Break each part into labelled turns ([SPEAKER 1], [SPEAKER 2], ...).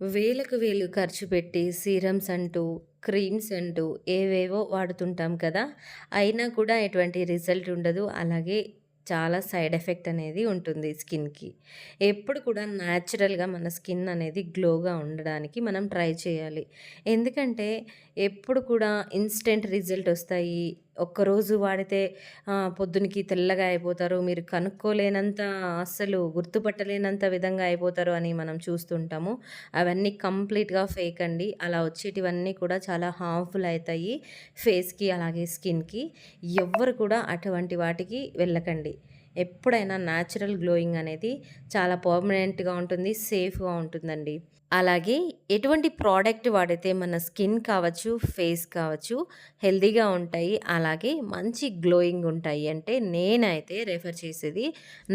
[SPEAKER 1] వేలకు వేలు ఖర్చు పెట్టి సీరమ్స్ అంటూ, క్రీమ్స్ అంటూ ఏవేవో వాడుతుంటాం కదా! అయినా కూడా ఎటువంటి రిజల్ట్ ఉండదు. అలాగే చాలా సైడ్ ఎఫెక్ట్ అనేది ఉంటుంది స్కిన్‌కి. ఎప్పుడు కూడా న్యాచురల్‌గా మన స్కిన్ అనేది గ్లోగా ఉండడానికి మనం ట్రై చేయాలి. ఎందుకంటే ఎప్పుడు కూడా ఇన్స్టెంట్ రిజల్ట్ వస్తాయి ఒక్కరోజు వాడితే పొద్దునకి తెల్లగా అయిపోతారు. మీరు కనుక్కోలేనంత అస్సలు గుర్తుపట్టలేనంత విధంగా అయిపోతారు అని మనం చూస్తుంటాము. అవన్నీ కంప్లీట్‌గా ఫేక్ అండి. అలా వచ్చేటివన్నీ కూడా చాలా హార్మ్‌ఫుల్ అవుతాయి ఫేస్‌కి అలాగే స్కిన్‌కి. ఎవ్వరు కూడా అటువంటి వాటికి వెళ్ళకండి. ఎప్పుడైనా న్యాచురల్ గ్లోయింగ్ అనేది చాలా పర్మనెంట్‌గా ఉంటుంది. సేఫ్‌గా ఉంటుందండి. అలాగే ఎటువంటి ప్రోడక్ట్ వాడితే మన స్కిన్ కావచ్చు, ఫేస్ కావచ్చు హెల్దీగా ఉంటాయి. అలాగే మంచి గ్లోయింగ్ ఉంటాయి అంటే నేనైతే రెఫర్ చేసేది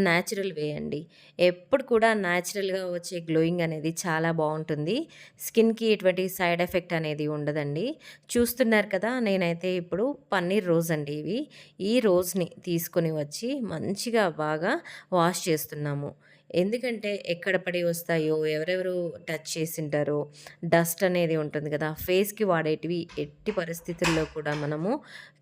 [SPEAKER 1] న్యాచురల్ వే అండి. ఎప్పుడు కూడా న్యాచురల్‌గా వచ్చే గ్లోయింగ్ అనేది చాలా బాగుంటుంది స్కిన్‌కి ఎటువంటి సైడ్ ఎఫెక్ట్ అనేది ఉండదండి. చూస్తున్నారు కదా! నేనైతే ఇప్పుడు పన్నీర్ రోజ్ అండి ఇవి. ఈ రోజ్‌ని తీసుకొని వచ్చి మంచిగా బాగా వాష్ చేస్తున్నాము. ఎందుకంటే ఎక్కడ పడి వస్తాయో, ఎవరెవరు టచ్ చేసింటారో డస్ట్ అనేది ఉంటుంది కదా! ఫేస్‌కి వాడేటివి ఎట్టి పరిస్థితుల్లో కూడా మనము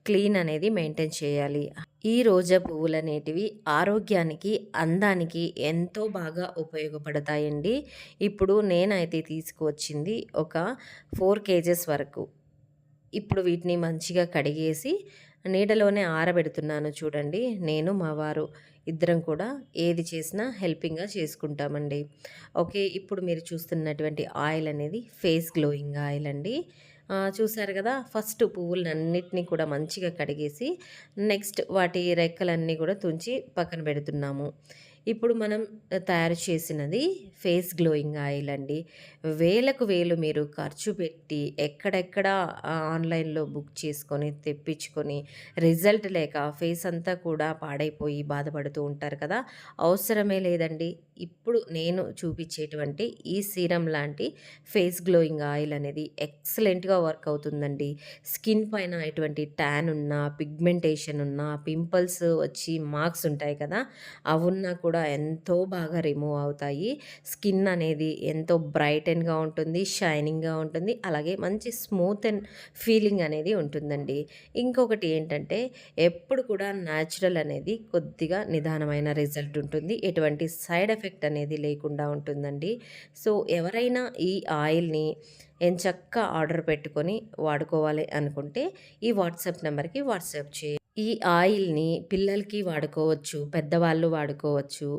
[SPEAKER 1] క్లీన్ అనేది మెయింటైన్ చేయాలి. ఈ రోజా పువ్వులు అనేటివి ఆరోగ్యానికి, అందానికి ఎంతో బాగా ఉపయోగపడతాయండి. ఇప్పుడు నేనైతే తీసుకువచ్చింది ఒక ఫోర్ కేజెస్ వరకు. ఇప్పుడు వీటిని మంచిగా కడిగేసి నీడలోనే ఆరబెడుతున్నాను చూడండి. నేను, మా వారు ఇద్దరం కూడా ఏది చేసినా హెల్పింగ్‌గా చేసుకుంటామండి. ఓకే. ఇప్పుడు మీరు చూస్తున్నటువంటి ఆయిల్ అనేది ఫేస్ గ్లోయింగ్ ఆయిల్ అండి. చూశారు చూసారు కదా! ఫస్ట్ పువ్వులన్నిటిని కూడా మంచిగా కడిగేసి నెక్స్ట్ వాటి రెక్కలన్నీ కూడా తుంచి పక్కన పెడుతున్నాము. ఇప్పుడు మనం తయారు చేసినది ఫేస్ గ్లోయింగ్ ఆయిల్ అండి. వేలకు వేలు మీరు ఖర్చు పెట్టి ఎక్కడెక్కడ ఆన్‌లైన్‌లో బుక్ చేసుకొని, తెప్పించుకొని రిజల్ట్ లేక ఫేస్ అంతా కూడా పాడైపోయి బాధపడుతూ ఉంటారు కదా! అవసరమే లేదండి. ఇప్పుడు నేను చూపించేటువంటి ఈ సీరం లాంటి ఫేస్ గ్లోయింగ్ ఆయిల్ అనేది ఎక్సలెంట్‌గా వర్క్ అవుతుందండి. స్కిన్ పైన ఎటువంటి ట్యాన్ ఉన్నా, పిగ్మెంటేషన్ ఉన్నా, పింపుల్స్ వచ్చి మార్క్స్ ఉంటాయి కదా! అవున్నా కూడా ఎంతో బాగా రిమూవ్ అవుతాయి. స్కిన్ అనేది ఎంతో బ్రైటెన్‌గా ఉంటుంది. షైనింగ్‌గా ఉంటుంది. అలాగే మంచి స్మూత్ అండ్ ఫీలింగ్ అనేది ఉంటుందండి. ఇంకొకటి ఏంటంటే ఎప్పుడు కూడా న్యాచురల్ అనేది కొద్దిగా నిదానమైన రిజల్ట్ ఉంటుంది. ఎటువంటి సైడ్ ఎఫెక్ట్ అనేది లేకుండా ఉంటుందండి. సో, ఎవరైనా ఈ ఆయిల్‌ని ఎంచక్కా ఆర్డర్ పెట్టుకొని వాడుకోవాలి అనుకుంటే ఈ వాట్సాప్ నెంబర్కి వాట్సాప్ చేయండి. ఈ ఆయిల్‌ని పిల్లలకి వాడుకోవచ్చు. పెద్దవాళ్ళు వాడుకోవచ్చు.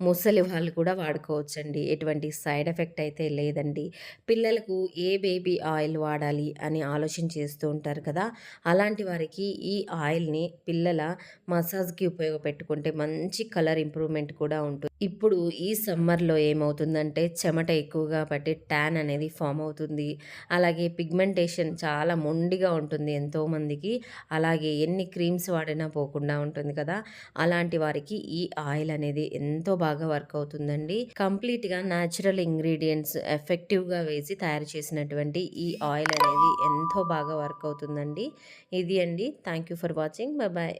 [SPEAKER 1] ముసలి వాళ్ళు కూడా వాడుకోవచ్చు అండి ఎటువంటి సైడ్ ఎఫెక్ట్ అయితే లేదండి. పిల్లలకు ఏ బేబీ ఆయిల్ వాడాలి అని ఆలోచన చేస్తూ ఉంటారు కదా! అలాంటి వారికి ఈ ఆయిల్‌ని పిల్లల మసాజ్‌కి ఉపయోగపెట్టుకుంటే మంచి కలర్ ఇంప్రూవ్‌మెంట్ కూడా ఉంటుంది. ఇప్పుడు ఈ సమ్మర్‌లో ఏమవుతుందంటే చెమట ఎక్కువగా పట్టి ట్యాన్ అనేది ఫామ్ అవుతుంది. అలాగే పిగ్మెంటేషన్ చాలా మొండిగా ఉంటుంది ఎంతోమందికి. అలాగే ఎన్ని క్రీమ్స్ వాడినా పోకుండా ఉంటుంది కదా! అలాంటి వారికి ఈ ఆయిల్ అనేది ఎంతో బాగా వర్క్ అవుతుందండి. కంప్లీట్‌గా న్యాచురల్ ఇంగ్రీడియంట్స్ ఎఫెక్టివ్‌గా వేసి తయారు చేసినటువంటి ఈ ఆయిల్ అనేది ఎంతో బాగా వర్క్ అవుతుందండి. ఇది అండి. Thank you for watching. Bye